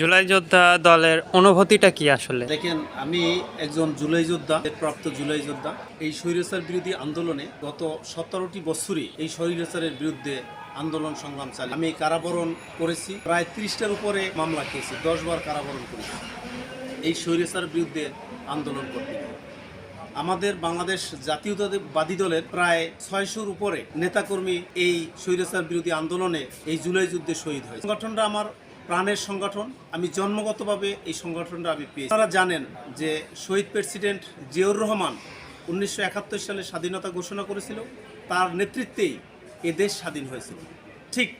জুলাই যোদ্ধা দলের অনুভূতিটা কি আসলে? দেখেন, আমি একজন জুলাই যোদ্ধা, প্রাপ্ত জুলাই যোদ্ধা। এই স্বৈরাচার বিরোধী আন্দোলনে গত সতেরোটি বছরই এই স্বৈরাচারের বিরুদ্ধে আন্দোলন সংগ্রাম চালিয়ে আমি কারাবরণ করেছি। প্রায় ত্রিশটার উপরে মামলা খেয়েছি দশ বার কারাবরণ করেছি। এই স্বৈরাচার বিরুদ্ধে আন্দোলন করতে আমাদের বাংলাদেশ জাতীয়তাবাদী দলের প্রায় ছয়শোর উপরে নেতাকর্মী এই স্বৈরাচার বিরোধী আন্দোলনে এই জুলাই যুদ্ধে শহীদ হয়েছে। সংগঠনটা আমার প্রাণের সংগঠন। আমি জন্মগতভাবে এই সংগঠনটা আমি পেয়েছি। আপনারা জানেন যে শহীদ প্রেসিডেন্ট জিয়াউর রহমান উনিশশো একাত্তর সালে স্বাধীনতা ঘোষণা করেছিল। তার নেতৃত্বেই এ দেশ স্বাধীন হয়েছিল। ঠিক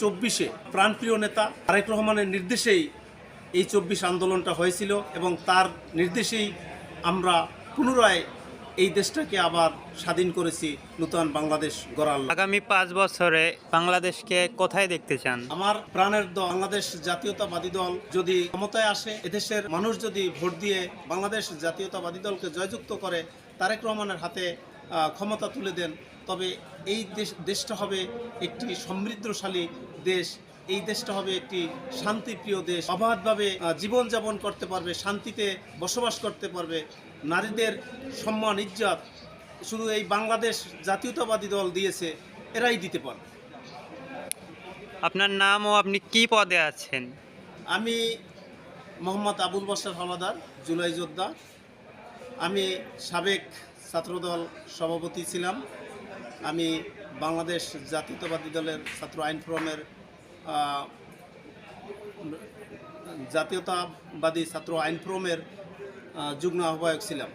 চব্বিশে প্রাণপ্রিয় নেতা তারেক রহমানের নির্দেশেই এই চব্বিশ আন্দোলনটা হয়েছিল এবং তার নির্দেশেই আমরা পুনরায় এই দেশটাকে আবার স্বাধীন করেছি নূতন বাংলাদেশ গড়াল আগামী পাঁচ বছরে বাংলাদেশকে কোথায় দেখতে চান? আমার প্রাণের দল বাংলাদেশ জাতীয়তাবাদী দল যদি ক্ষমতায় আসে এদেশের মানুষ যদি ভোট দিয়ে বাংলাদেশ জাতীয়তাবাদী দলকে জয়যুক্ত করে তারেক রহমানের হাতে ক্ষমতা তুলে দেন তবে এই দেশ দেশটা হবে একটি সমৃদ্ধশালী দেশ। এই দেশটা হবে একটি শান্তিপ্রিয় দেশ। অবাধভাবে জীবনযাপন করতে পারবে শান্তিতে বসবাস করতে পারবে। নারীদের সম্মান ইজ্জত শুধু এই বাংলাদেশ জাতীয়তাবাদী দল দিয়েছে এরাই দিতে পারবে। আপনার নাম ও আপনি কি পদে আছেন? আমি মোহাম্মদ আবুল বাসার হলাদার জুলাই যোদ্ধা। আমি সাবেক ছাত্রদল সভাপতি ছিলাম। আমি বাংলাদেশ জাতীয়তাবাদী দলের ছাত্র আইন ফোরামের জাতীয়তাবাদী ছাত্র আইন ফোরামের যুগ্ম আহ্বায়ক ছিলাম।